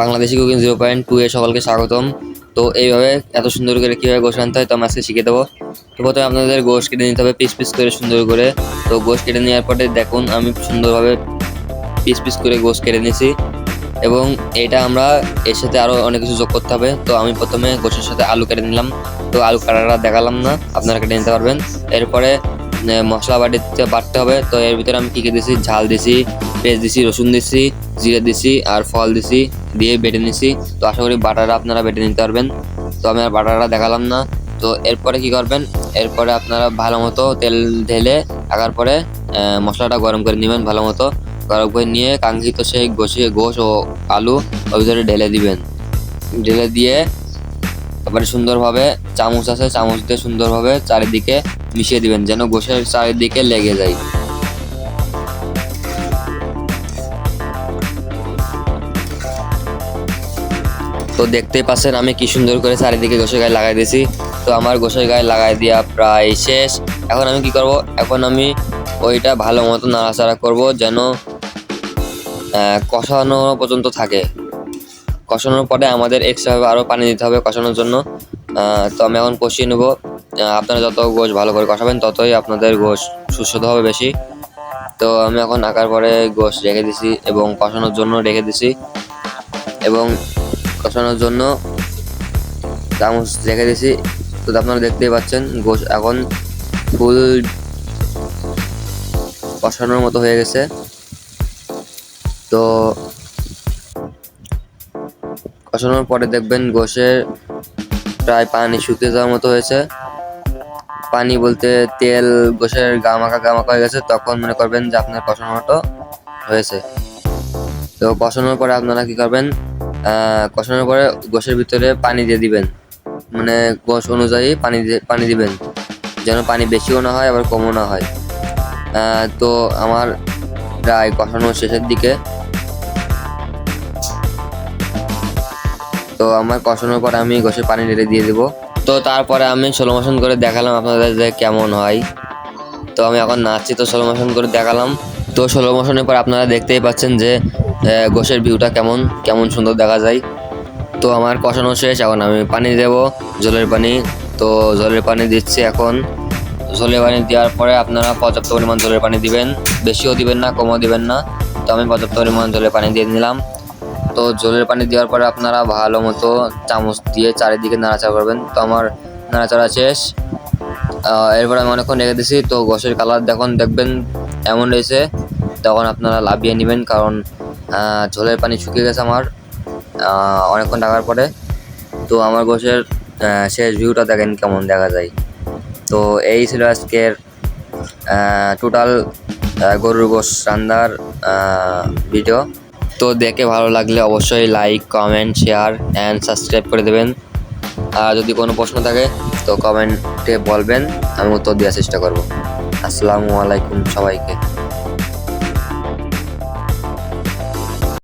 Bangladeshi cooking zero point two A সকলকে স্বাগতম। তো এইভাবে এত সুন্দর করে কীভাবে গোশ আনতে হয়, তো আমি আজকে শিখে দেবো। তো প্রথমে আপনাদের গোশ কেটে নিতে হবে পিস পিস করে সুন্দর করে। তো গোশ কেটে নেওয়ার পরে দেখুন, আমি সুন্দরভাবে পিস পিস করে গোশ কেটে নিয়েছি। এবং এটা আমরা এর সাথে আরও অনেক কিছু যোগ করতে হবে। তো আমি প্রথমে গোশের সাথে আলু কেটে নিলাম। তো আলু কাটাটা দেখালাম না, আপনারা কেটে নিতে পারবেন। এরপরে মশলা বাটিতে বাটতে হবে। তো এর ভিতরে আমি কী কী দিছি? ঝাল দিছি, পেঁয়াজ দিছি, রসুন দিছি, জিরে দিছি আর ফল দিছি দিয়ে বেটে নিছি। তো আশা করি বাটাটা আপনারা বেটে নিতে পারবেন। তো আমি আর বাটাটা দেখালাম না। তো এরপরে কি করবেন? এরপরে আপনারা ভালো মতো তেল ঢেলে রাখার পরে মশলাটা গরম করে নেবেন ভালো মতো। গরম করে নিয়ে কাঙ্ক্ষিত সেই গোশে গোশ ও আলু ওর ভিতরে ঢেলে দিবেন। ঢেলে দিয়ে তারপরে সুন্দরভাবে চামচ আছে, চামচ দিয়ে সুন্দরভাবে চারিদিকে মিশিয়ে দিবেন, যেন গোশের চারিদিকে লেগে যায়। তো দেখতেই পাচ্ছেন আমি কি সুন্দর করে চারিদিকে গোসের গায়ে লাগাই দিয়েছি। তো আমার গোসের গায়ে লাগাই দেওয়া প্রায় শেষ। এখন আমি কি করব? এখন আমি ওইটা ভালো মতো নাড়াচাড়া করব যেন কষানো পর্যন্ত থাকে। কষানোর পরে আমাদের এক্সট্রাভাবে আরও পানি দিতে হবে কষানোর জন্য। তো আমি এখন কষিয়ে নেব। আপনারা যত গোশ ভালো করে কষাবেন, ততই আপনাদের গোশ সুস্বাদু হবে বেশি। তো আমি এখন আঁকার পরে গোশ রেখে দিছি এবং কষানোর জন্য রেখে দিছি। এবং কষানোর জন্য চামচ রেখে দিয়েছি তো আপনারা দেখতেই পাচ্ছেন, গোশ এখন ফুল কষানোর মতো হয়ে গেছে। তো কষানোর পরে দেখবেন গোশের প্রায় পানি শুকিয়ে যাওয়ার মতো হয়েছে। পানি বলতে তেল গোশের গামাকা গামাকা হয়ে গেছে, তখন মনে করবেন যে আপনার কষানোটা হয়েছে। তো কষানোর পরে আপনারা কি করবেন কষানোর পরে গোশের ভিতরে পানি দিয়ে দিবেন। মানে গোশ অনুযায়ী পানি পানি দিবেন, যেন পানি বেশিও না হয়, আবার কমও না হয়। তো আমার প্রায় কষানো শেষের দিকে। তো আমার কষানোর পরে আমি গোশের পানি ঢেলে দিয়ে দেবো। তো তারপরে আমি ষোলো মোশন করে দেখালাম আপনাদের যে কেমন হয়। তো আমি এখন নাচছি, তো ষোলো মোশন করে দেখালাম। তো ষোলো মোশনের পর আপনারা দেখতেই পাচ্ছেন যে গোসের ভিউটা কেমন কেমন সুন্দর দেখা যায়। তো আমার কষানো শেষ, এখন আমি পানি দেব, জলের পানি। তো জলের পানি দিচ্ছি এখন। জলের পানি দেওয়ার পরে আপনারা পর্যাপ্ত পরিমাণ জলের পানি দিবেন। বেশিও দিবেন না, কমও দিবেন না। তো আমি পর্যাপ্ত পরিমাণ জলের পানি দিয়ে নিলাম। তো জলের পানি দেওয়ার পরে আপনারা ভালো মতো চামচ দিয়ে চারিদিকে নাড়াচাড়া করবেন। তো আমার নাড়াচাড়া শেষ। এরপর আমি অনেকক্ষণ রেখে দিছি। তো গোশের কালার দেখুন দেখবেন এমন রয়েছে। তখন আপনারা লাভিয়ে নেবেন কারণ ঝোলের পানি শুকিয়ে গেছে আমার অনেকক্ষণ রাখার পরে। তো আমার আহ, শেষ ভিউটা দেখেন কেমন দেখা যায়। তো এই ছিল আজকের টোটাল গরুর গোশ রান্নার ভিডিও তো দেখে ভালো লাগলে অবশ্যই like comment share and subscribe করে দেবেন। আর যদি কোনো প্রশ্ন থাকে, তো কমেন্টে বলবেন, আমি উত্তর দেওয়ার চেষ্টা করব। আসসালামু আলাইকুম সবাইকে।